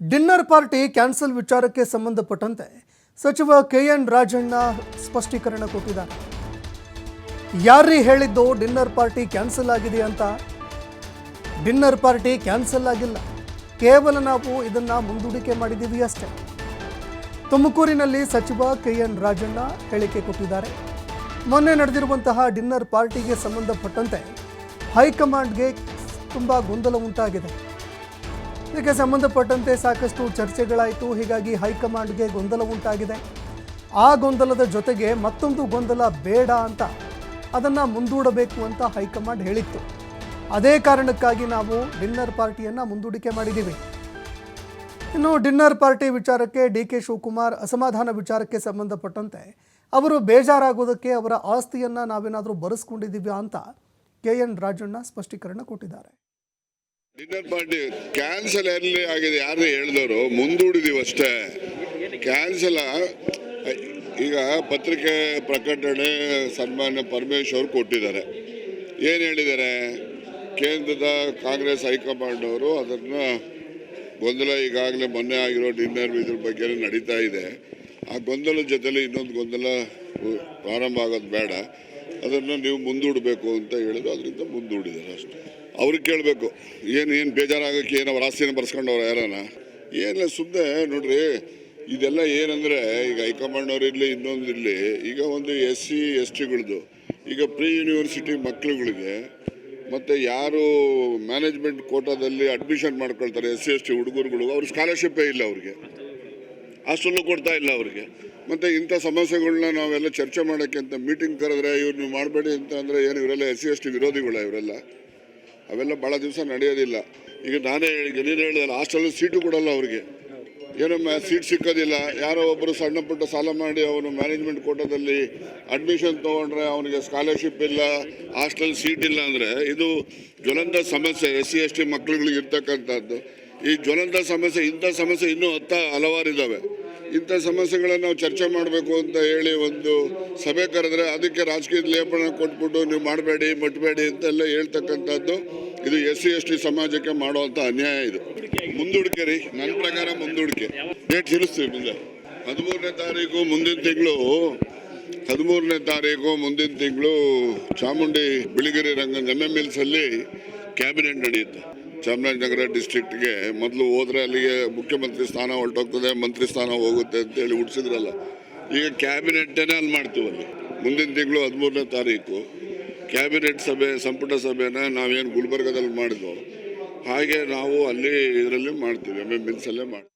Dinner party cancel ವಿಚಾರಕ್ಕೆ ಸಂಬಂಧಪಟ್ಟಂತೆ ಸಚಿವ ಕೆ ಎನ್ ರಾಜಣ್ಣ ಸ್ಪಷ್ಟೀಕರಣ ಕೊಟ್ಟಿದ್ದಾರೆ. ಯಾರ್ರೀ ಹೇಳಿದ್ದು ಡಿನ್ನರ್ ಪಾರ್ಟಿ ಕ್ಯಾನ್ಸಲ್ ಆಗಿದೆ ಅಂತ? ಡಿನ್ನರ್ ಪಾರ್ಟಿ ಕ್ಯಾನ್ಸಲ್ ಆಗಿಲ್ಲ. ಕೇವಲ ನಾವು ಇದನ್ನು ಮುಂದೂಡಿಕೆ ಮಾಡಿದ್ದೀವಿ ಅಷ್ಟೇ. ತುಮಕೂರಿನಲ್ಲಿ ಸಚಿವ ಕೆ ಎನ್ ರಾಜಣ್ಣ ಹೇಳಿಕೆ ಕೊಟ್ಟಿದ್ದಾರೆ. ಮೊನ್ನೆ ನಡೆದಿರುವಂತಹ ಡಿನ್ನರ್ ಪಾರ್ಟಿಗೆ ಸಂಬಂಧಪಟ್ಟಂತೆ ಹೈಕಮಾಂಡ್ಗೆ ತುಂಬ ಗೊಂದಲ ಉಂಟಾಗಿದೆ. ಇದಕ್ಕೆ ಸಂಬಂಧಪಟ್ಟಂತೆ ಸಾಕಷ್ಟು ಚರ್ಚೆಗಳಾಯಿತು. ಹೀಗಾಗಿ ಹೈಕಮಾಂಡ್ಗೆ ಗೊಂದಲ ಉಂಟಾಗಿದೆ. ಆ ಗೊಂದಲದ ಜೊತೆಗೆ ಮತ್ತೊಂದು ಗೊಂದಲ ಬೇಡ ಅಂತ ಅದನ್ನು ಮುಂದೂಡಬೇಕು ಅಂತ ಹೈಕಮಾಂಡ್ ಹೇಳಿತ್ತು. ಅದೇ ಕಾರಣಕ್ಕಾಗಿ ನಾವು ಡಿನ್ನರ್ ಪಾರ್ಟಿಯನ್ನು ಮುಂದೂಡಿಕೆ ಮಾಡಿದ್ದೀವಿ. ಇನ್ನು ಡಿನ್ನರ್ ಪಾರ್ಟಿ ವಿಚಾರಕ್ಕೆ ಡಿ ಕೆ ಶಿವಕುಮಾರ್ ಅಸಮಾಧಾನ ವಿಚಾರಕ್ಕೆ ಸಂಬಂಧಪಟ್ಟಂತೆ ಅವರು ಬೇಜಾರಾಗೋದಕ್ಕೆ ಅವರ ಆಸ್ತಿಯನ್ನು ನಾವೇನಾದರೂ ಬರೆಸ್ಕೊಂಡಿದ್ದೀವಿ ಅಂತ ಕೆ ಎನ್ ರಾಜಣ್ಣ ಸ್ಪಷ್ಟೀಕರಣ ಕೊಟ್ಟಿದ್ದಾರೆ. ಡಿನ್ನರ್ ಪಾರ್ಟಿ ಕ್ಯಾನ್ಸಲ್ ಎಲ್ಲಿ ಆಗಿದೆ. ಯಾರು ಹೇಳಿದವರು? ಮುಂದೂಡಿದೀವಿ ಅಷ್ಟೇ. ಕ್ಯಾನ್ಸಲ್ ಈಗ ಪತ್ರಿಕೆ ಪ್ರಕಟಣೆ ಸನ್ಮಾನ್ಯ ಪರಮೇಶ್ವರ್ ಕೊಟ್ಟಿದ್ದಾರೆ. ಏನು ಹೇಳಿದ್ದಾರೆ? ಕೇಂದ್ರದ ಕಾಂಗ್ರೆಸ್ ಹೈಕಮಾಂಡ್ ಅವರು ಅದನ್ನು ಗೊಂದಲ ಈಗಾಗಲೇ ಮೊನ್ನೆ ಆಗಿರೋ ಡಿನ್ನರ್ ಇದ್ರ ಬಗ್ಗೆ ನಡೀತಾ ಇದೆ. ಆ ಗೊಂದಲದ ಜೊತೆಲಿ ಇನ್ನೊಂದು ಗೊಂದಲ ಪ್ರಾರಂಭ ಆಗೋದು ಬೇಡ. ಅದನ್ನು ನೀವು ಮುಂದೂಡಬೇಕು ಅಂತ ಹೇಳಿದ್ರು. ಅದರಿಂದ ಮುಂದೂಡಿದ್ದಾರೆ ಅಷ್ಟೇ. ಅವ್ರಿಗೆ ಕೇಳಬೇಕು, ಏನು ಏನು ಬೇಜಾರಾಗಕ್ಕೆ ಏನು ಅವ್ರ ಆಸ್ತಿನ ಬರ್ಸ್ಕೊಂಡವ್ರ ಯಾರನ? ಏನಿಲ್ಲ ಸುಮ್ಮನೆ ನೋಡ್ರಿ, ಇದೆಲ್ಲ ಏನಂದರೆ, ಈಗ ಹೈಕಮಾಂಡ್ ಅವ್ರು ಇರಲಿ, ಇನ್ನೊಂದು ಇರಲಿ, ಈಗ ಒಂದು ಎಸ್ ಸಿ, ಎಸ್ ಟಿಗಳದ್ದು ಈಗ ಪ್ರೀ ಯೂನಿವರ್ಸಿಟಿ ಮಕ್ಕಳುಗಳಿಗೆ ಮತ್ತು ಯಾರು ಮ್ಯಾನೇಜ್ಮೆಂಟ್ ಕೋಟಾದಲ್ಲಿ ಅಡ್ಮಿಷನ್ ಮಾಡ್ಕೊಳ್ತಾರೆ, ಎಸ್ ಸಿ, ಎಸ್ ಟಿ ಹುಡುಗರುಗಳು, ಅವ್ರ ಸ್ಕಾಲರ್ಶಿಪ್ಪೇ ಇಲ್ಲ ಅವ್ರಿಗೆ. ಹಾಸ್ಟೆಲ್ಲು ಕೊಡ್ತಾ ಇಲ್ಲ ಅವ್ರಿಗೆ. ಮತ್ತು ಇಂಥ ಸಮಸ್ಯೆಗಳನ್ನ ನಾವೆಲ್ಲ ಚರ್ಚೆ ಮಾಡೋಕ್ಕೆ ಅಂತ ಮೀಟಿಂಗ್ ಕರೆದ್ರೆ, ಇವ್ರು ನೀವು ಮಾಡಬೇಡಿ ಅಂತ ಅಂದರೆ ಏನು, ಇವರೆಲ್ಲ ಎಸ್ ಸಿ, ಎಸ್ ಟಿ ವಿರೋಧಿಗಳ ಇವರೆಲ್ಲ? ಅವೆಲ್ಲ ಭಾಳ ದಿವಸ ನಡೆಯೋದಿಲ್ಲ. ಈಗ ನಾನೇ ಹೇಳಿ, ನೀನು ಹೇಳಿದಲ್ಲ ಹಾಸ್ಟೆಲ್ ಸೀಟು ಕೊಡಲ್ಲ ಅವ್ರಿಗೆ. ಏನೋ ಮ್ಯಾ ಸೀಟ್ ಸಿಕ್ಕೋದಿಲ್ಲ. ಯಾರೋ ಒಬ್ಬರು ಸಣ್ಣ ಪುಟ್ಟ ಸಾಲ ಮಾಡಿ ಅವನು ಮ್ಯಾನೇಜ್ಮೆಂಟ್ ಕೋಟದಲ್ಲಿ ಅಡ್ಮಿಷನ್ ತೊಗೊಂಡ್ರೆ ಅವನಿಗೆ ಸ್ಕಾಲರ್ಶಿಪ್ ಇಲ್ಲ ಹಾಸ್ಟೆಲ್ ಸೀಟ್ ಇಲ್ಲ ಅಂದರೆ ಇದು ಜ್ವಲಂತ ಸಮಸ್ಯೆ ಎಸ್ ಸಿ ಎಸ್ ಟಿ ಮಕ್ಳುಗಳಿಗೆ ಇರ್ತಕ್ಕಂಥದ್ದು. ಈ ಜ್ವಲಂತ ಸಮಸ್ಯೆ, ಇಂಥ ಸಮಸ್ಯೆ ಇನ್ನೂ ಹತ್ತ ಹಲವಾರು ಇದ್ದಾವೆ ಇಂಥ ಸಮಸ್ಯೆಗಳನ್ನು ನಾವು ಚರ್ಚೆ ಮಾಡಬೇಕು ಅಂತ ಹೇಳಿ ಒಂದು ಸಭೆ ಕರೆದ್ರೆ ಅದಕ್ಕೆ ರಾಜಕೀಯ ಲೇಪನ ಕೊಟ್ಬಿಟ್ಟು ನೀವು ಮಾಡಬೇಡಿ, ಮುಟ್ಬೇಡಿ ಅಂತೆಲ್ಲ ಹೇಳ್ತಕ್ಕಂಥದ್ದು ಇದು ಎಸ್ ಸಿ ಎಸ್ ಟಿ ಸಮಾಜಕ್ಕೆ ಮಾಡುವಂಥ ಅನ್ಯಾಯ ಇದು. ಮುಂದೂಡಿಕೆ ರೀ, ನನ್ನ ಪ್ರಕಾರ ಮುಂದೂಡಿಕೆ. ಡೇಟ್ ತಿಳಿಸ್ತೀವಿ ಮುಂದೆ. ಹದಿಮೂರನೇ ತಾರೀಕು ಮುಂದಿನ ತಿಂಗಳು, ಹದಿಮೂರನೇ ತಾರೀಕು ಮುಂದಿನ ತಿಂಗಳು ಚಾಮುಂಡಿ ಬಿಳಿಗಿರಿ ರಂಗನ್ ಎಂ ಎಂ ಎಲ್ಸಲ್ಲಿ ಕ್ಯಾಬಿನೆಟ್ ನಡೆಯುತ್ತೆ. ಚಾಮರಾಜನಗರ ಡಿಸ್ಟ್ರಿಕ್ಟ್ಗೆ ಮೊದಲು ಹೋದರೆ ಅಲ್ಲಿಗೆ ಮುಖ್ಯಮಂತ್ರಿ ಸ್ಥಾನ ಹೊರಟೋಗ್ತದೆ, ಮಂತ್ರಿ ಸ್ಥಾನ ಹೋಗುತ್ತೆ ಅಂತೇಳಿ ಹುಡ್ಸಿದ್ರಲ್ಲ ಈಗ ಕ್ಯಾಬಿನೆಟ್ಟೇ ಅಲ್ಲಿ ಮಾಡ್ತೀವಿ ಅಲ್ಲಿ. ಮುಂದಿನ ತಿಂಗಳು ಹದಿಮೂರನೇ ತಾರೀಕು. ಕ್ಯಾಬಿನೆಟ್ ಸಭೆ, ಸಂಪುಟ ಸಭೆನ ನಾವೇನು ಗುಲ್ಬರ್ಗದಲ್ಲಿ ಮಾಡಿದ್ವು, ಹಾಗೆ ನಾವು ಅಲ್ಲಿ ಇದರಲ್ಲಿ ಮಾಡ್ತೀವಿ ಎಂ ಎಂ ಮಾಡ್ತೀವಿ.